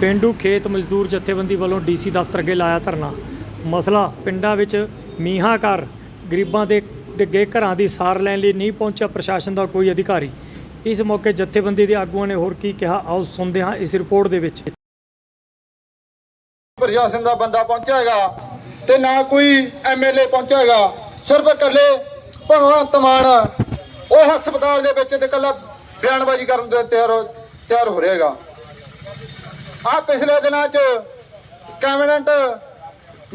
ਪਿੰਡੂ ਖੇਤ ਮਜ਼ਦੂਰ ਜਥੇਬੰਦੀ ਵੱਲੋਂ ਡੀਸੀ ਦਫ਼ਤਰ ਅੱਗੇ ਲਾਇਆ ਧਰਨਾ। ਮਸਲਾ ਪਿੰਡਾਂ ਵਿੱਚ ਮੀਂਹਾਂ ਘਰ, ਗਰੀਬਾਂ ਦੇ ਡਿੱਗੇ ਘਰਾਂ ਦੀ ਸਾਰ ਲੈਣ ਲਈ ਨਹੀਂ ਪਹੁੰਚਿਆ ਪ੍ਰਸ਼ਾਸਨ ਦਾ ਕੋਈ ਅਧਿਕਾਰੀ। ਇਸ ਮੌਕੇ ਜਥੇਬੰਦੀ ਦੇ ਆਗੂਆਂ ਨੇ ਹੋਰ ਕੀ ਕਿਹਾ, ਆਓ ਸੁਣਦੇ ਹਾਂ ਇਸ ਰਿਪੋਰਟ ਦੇ ਵਿੱਚ। ਪ੍ਰਸ਼ਾਸਨ ਦਾ ਬੰਦਾ ਪਹੁੰਚਿਆ ਹੈਗਾ ਤੇ ਨਾ ਕੋਈ ਐਮਐਲਏ ਪਹੁੰਚਿਆ ਹੈਗਾ। ਸਿਰਫ ਇਕੱਲੇ ਭਗਵੰਤ ਮਾਨ ਉਹ ਹਸਪਤਾਲ ਦੇ ਵਿੱਚ ਤੇ ਇਕੱਲਾ ਬਿਆਨਬਾਜ਼ੀ ਕਰਨ ਦੇ ਤਿਆਰ ਤਿਆਰ ਹੋ ਰਿਹਾ ਹੈਗਾ। ਆ ਪਿਛਲੇ ਦਿਨਾਂ 'ਚ ਕੈਬਨਿਟ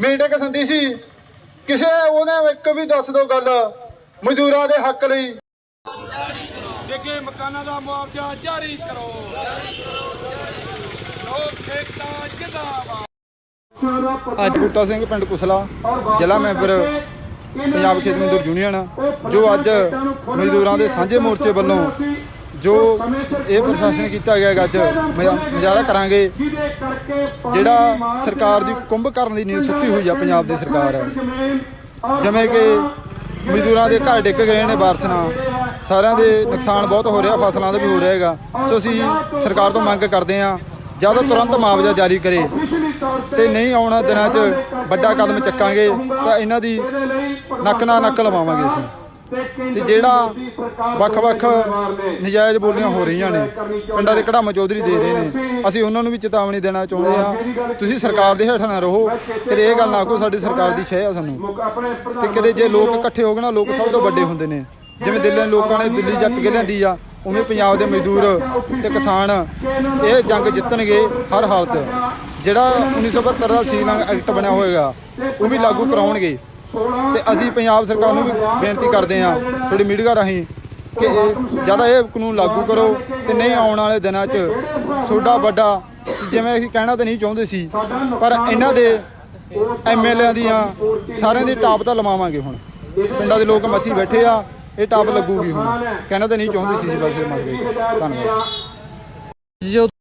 ਮੀਟਿੰਗ ਸੰਦੀ ਸੀ। ਕਿਸੇ ਉਹਨੇ ਇੱਕ ਵੀ ਦੱਸ ਦੋ ਗੱਲ ਮਜ਼ਦੂਰਾਂ ਦੇ ਹੱਕ ਲਈ। ਡਿੱਗੇ ਮਕਾਨਾਂ ਦਾ ਮੁਆਵਜ਼ਾ ਜਾਰੀ ਕਰੋ। ਲੋਕ ਏਕਤਾ ਜਿੰਦਾਬਾਦ। ਅੱਜ ਬੂਟਾ ਸਿੰਘ ਪਿੰਡ ਕੁਸਲਾ ਜ਼ਿਲ੍ਹਾ ਮੈਂਬਰ ਪੰਜਾਬ ਖੇਤ ਮਜ਼ਦੂਰ ਯੂਨੀਅਨ ਜੋ ਅੱਜ ਮਜ਼ਦੂਰਾਂ ਦੇ ਸਾਂਝੇ ਮੋਰਚੇ ਵੱਲੋਂ ਜੋ ਇਹ ਪ੍ਰਸ਼ਾਸਨ ਕੀਤਾ ਗਿਆ ਹੈਗਾ ਅੱਜ, ਮੁਜ਼ਾ- ਮੁਜ਼ਾਹਰਾ ਕਰਾਂਗੇ। ਜਿਹੜਾ ਸਰਕਾਰ ਦੀ ਕੁੰਭ ਕਰਨ ਦੀ ਨੀਂਦ ਸੁੱਤੀ ਹੋਈ ਆ ਪੰਜਾਬ ਦੀ ਸਰਕਾਰ। ਜਿਵੇਂ ਕਿ ਮਜ਼ਦੂਰਾਂ ਦੇ ਘਰ ਡਿੱਗ ਗਏ ਨੇ ਬਾਰਿਸ਼ ਨਾਲ। ਸਾਰਿਆਂ ਦੇ ਨੁਕਸਾਨ ਬਹੁਤ ਹੋ ਰਿਹਾ, ਫਸਲਾਂ ਦਾ ਵੀ ਹੋ ਰਿਹਾ ਹੈਗਾ। ਸੋ ਅਸੀਂ ਸਰਕਾਰ ਤੋਂ ਮੰਗ ਕਰਦੇ ਹਾਂ ਜਦ ਤੁਰੰਤ ਮੁਆਵਜ਼ਾ ਜਾਰੀ ਕਰੇ। ਤੇ ਨਹੀਂ ਆਉਣਾ ਦਿਨਾਂ 'ਚ ਵੱਡਾ ਕਦਮ ਚੱਕਾਂਗੇ, ਤਾਂ ਇਹਨਾਂ ਦੀ ਨੱਕ ਨਾਲ ਨੱਕ ਲਵਾਵਾਂਗੇ ਅਸੀਂ। ਤੇ ਜਿਹੜਾ ਵੱਖ-ਵੱਖ ਨਜਾਇਜ਼ ਬੋਲੀਆਂ ਹੋ ਰਹੀਆਂ ਨੇ ਪਿੰਡਾਂ ਦੇ ਕਢਾਮਾ ਚੌਧਰੀ ਦੇ ਰਹੇ ਨੇ ਅਸੀਂ ਉਹਨਾਂ ਨੂੰ ਵੀ ਚੇਤਾਵਨੀ ਦੇਣਾ ਚਾਹੁੰਦੇ ਹਾਂ। ਤੁਸੀਂ ਸਰਕਾਰ ਦੇ ਹੇਠ ਨਾ ਰਹੋ ਕਦੇ ਇਹ ਗੱਲ ਨਾ ਕਹੋ ਸਾਡੀ ਸਰਕਾਰ ਦੀ ਛੇ ਆ ਸਾਨੂੰ। ਤੇ ਕਦੇ ਜੇ ਲੋਕ ਇਕੱਠੇ ਹੋ ਗਏ ਨਾ ਲੋਕ ਸਭ ਤੋਂ ਵੱਡੇ ਹੁੰਦੇ ਨੇ। ਜਿਵੇਂ ਦਿੱਲੀ ਦੇ ਲੋਕਾਂ ਨੇ ਦਿੱਲੀ ਜਿੱਤ ਕੇ ਲਿਆਂਦੀ ਆ ਉਵੇਂ ਪੰਜਾਬ ਦੇ ਮਜ਼ਦੂਰ ਤੇ ਕਿਸਾਨ ਇਹ ਜੰਗ ਜਿੱਤਣਗੇ ਹਰ ਹਾਲਤ। ਜਿਹੜਾ 1972 ਦਾ ਸੀਲੰਗ ਐਕਟ ਬਣਿਆ ਹੋਏਗਾ ਉਹ ਵੀ ਲਾਗੂ ਕਰਾਉਣਗੇ। ਤੇ ਅਸੀਂ ਪੰਜਾਬ ਸਰਕਾਰ ਨੂੰ ਵੀ ਬੇਨਤੀ ਕਰਦੇ ਹਾਂ ਤੁਹਾਡੀ ਮੀਡੀਆ ਰਾਹੀਂ ਕਿ ਇਹ ਜ਼ਿਆਦਾ ਇਹ ਕਾਨੂੰਨ ਲਾਗੂ ਕਰੋ ਤੇ ਨਹੀਂ ਆਉਣ ਵਾਲੇ ਦਿਨਾਂ 'ਚ ਛੋਡਾ ਵੱਡਾ ਜਿਵੇਂ ਅਸੀਂ ਕਹਿਣਾ ਤਾਂ ਨਹੀਂ ਚਾਹੁੰਦੇ ਸੀ, ਪਰ ਇਹਨਾਂ ਦੇ ਐਮਐਲਏਆਂ ਦੀਆਂ ਸਾਰਿਆਂ ਦੀ ਟਾਪ ਤਾਂ ਲਵਾਵਾਂਗੇ ਹੁਣ। ਪਿੰਡਾਂ ਦੇ ਲੋਕ ਮੱਥੀ ਬੈਠੇ ਆ, ਇਹ ਟਾਪ ਲੱਗੂਗੀ ਹੁਣ। ਕਹਿਣਾ ਤਾਂ ਨਹੀਂ ਚਾਹੁੰਦੇ ਸੀ ਬਸ ਇਹ ਮੰਗ ਧੰਨਵਾਦ। ਜੋ